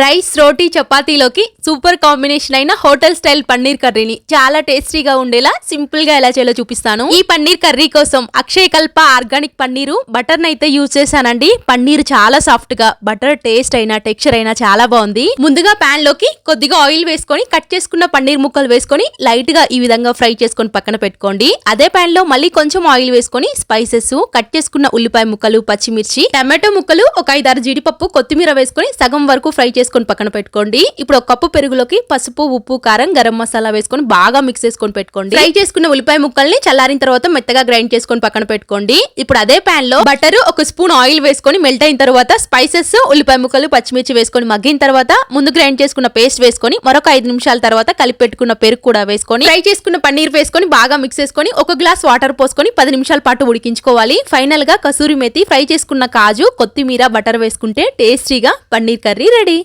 Rice రోటీ చపాతీలోకి super combination అయిన hotel style paneer కర్రీని చాలా టేస్టీగా ఉండేలా సింపుల్గా ఎలా చేయాలో చూపిస్తాను. ఈ పన్నీర్ కర్రీ కోసం అక్షయ కల్ప ఆర్గానిక్ పన్నీరు బటర్ అయితే యూజ్ చేశానండి. పన్నీర్ చాలా సాఫ్ట్గా బటర్ టేస్ట్ అయినా టెక్స్చర్ అయినా చాలా బాగుంది. ముందుగా పాన్లోకి కొద్దిగా ఆయిల్ వేసుకొని కట్ చేసుకున్న పన్నీర్ ముక్కలు వేసుకొని లైట్గా ఈ విధంగా ఫ్రై చేసుకొని పక్కన పెట్టుకోండి. అదే పాన్లో మళ్ళీ కొంచెం ఆయిల్ వేసుకొని స్పైసెస్ కట్ చేసుకున్న ఉల్లిపాయ ముక్కలు పచ్చిమిర్చి టమాటో ముక్కలు ఒక ఐదారు జీడిపప్పు కొత్తిమీర వేసుకొని సగం వరకు ఫ్రై చేసుకొని పక్కన పెట్టుకోండి. ఇప్పుడు ఒక కప్పు పెరుగులోకి పసుపు ఉప్పు కారం గరం మసాలా వేసుకొని బాగా మిక్స్ చేసుకొని పెట్టుకోండి. ఫ్రై చేసుకున్న ఉల్లిపాయ ముక్కల్ని చల్లారిన తర్వాత మెత్తగా గ్రైండ్ చేసుకొని పక్కన పెట్టుకోండి. ఇప్పుడు అదే ప్యాన్లో బటర్ ఒక స్పూన్ ఆయిల్ వేసుకొని మెల్ట్ అయిన తర్వాత స్పైసెస్ ఉల్లిపాయ ముక్కలు పచ్చిమిర్చి వేసుకొని మగ్గిన తర్వాత ముందు గ్రైండ్ చేసుకున్న పేస్ట్ వేసుకొని మరొక ఐదు నిమిషాల తర్వాత కలిపి పెట్టుకున్న పెరుగు కూడా వేసుకొని ఫ్రై చేసుకున్న పన్నీర్ వేసుకొని బాగా మిక్స్ చేసుకొని ఒక గ్లాస్ వాటర్ పోసుకొని పది నిమిషాల పాటు ఉడికించుకోవాలి. ఫైనల్గా కసూరి మెతి ఫ్రై చేసుకున్న కాజు కొత్తిమీర బటర్ వేసుకుంటే టేస్టీగా పన్నీర్ కర్రీ రెడీ